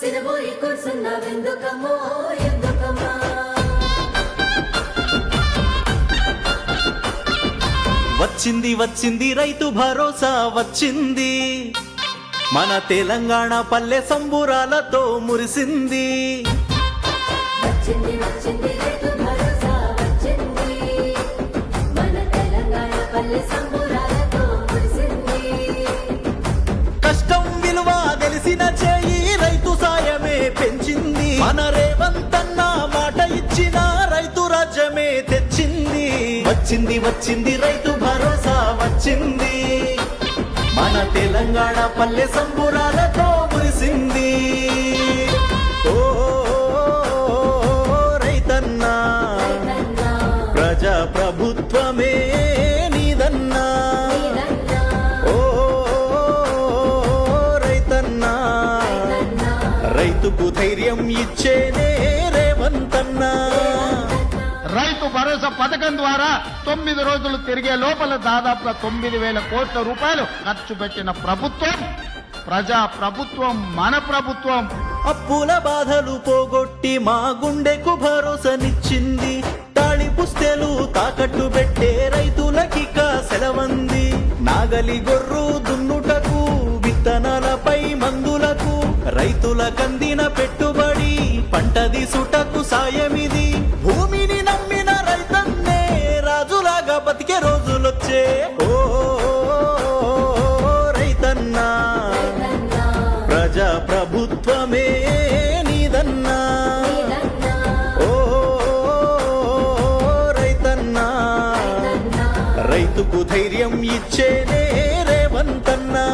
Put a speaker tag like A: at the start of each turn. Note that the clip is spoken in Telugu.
A: సిరబోయి ఎందుకమ్మా?
B: వచ్చింది వచ్చింది రైతు భరోసా వచ్చింది. మన తెలంగాణ పల్లె సంబురాలతో మురిసింది.
A: వచ్చింది వచ్చింది రైతు భరోసా వచ్చింది. మన తెలంగాణ పల్లె సంబురాలతో మురిసింది.
B: ఓ రైతన్నా ప్రజా ప్రభుత్వమే నీదన్నా. ఓ రైతన్నా
A: రైతన్నా,
B: రైతుకు ధైర్యం ఇచ్చేనే రేవంతన్నా.
C: రైతు భరోసా పథకం ద్వారా తొమ్మిది రోజులు తిరిగే లోపల దాదాపుగా తొమ్మిది వేల కోట్ల రూపాయలు ఖర్చు పెట్టిన ప్రభుత్వం. ప్రజా ప్రభుత్వం మన ప్రభుత్వం.
B: అప్పుల బాధలు పోగొట్టి మా గుండెకు భరోసానిచ్చింది. తాళి పుస్తెలు తాకట్టు పెట్టే రైతులకిక సెలవంది. నాగలి గొర్రు దున్నుటకు విత్తనాలపై మందులకు రైతుల కందిన పెట్టుబడి పంట దిసుటకు సాయం బతికే రోజులొచ్చే. ఓ రైతన్నా ప్రజా ప్రభుత్వమే నీదన్నా. ఓ రైతన్నా
A: రైతుకు
B: ధైర్యం ఇచ్చేనే రేవంతన్నా.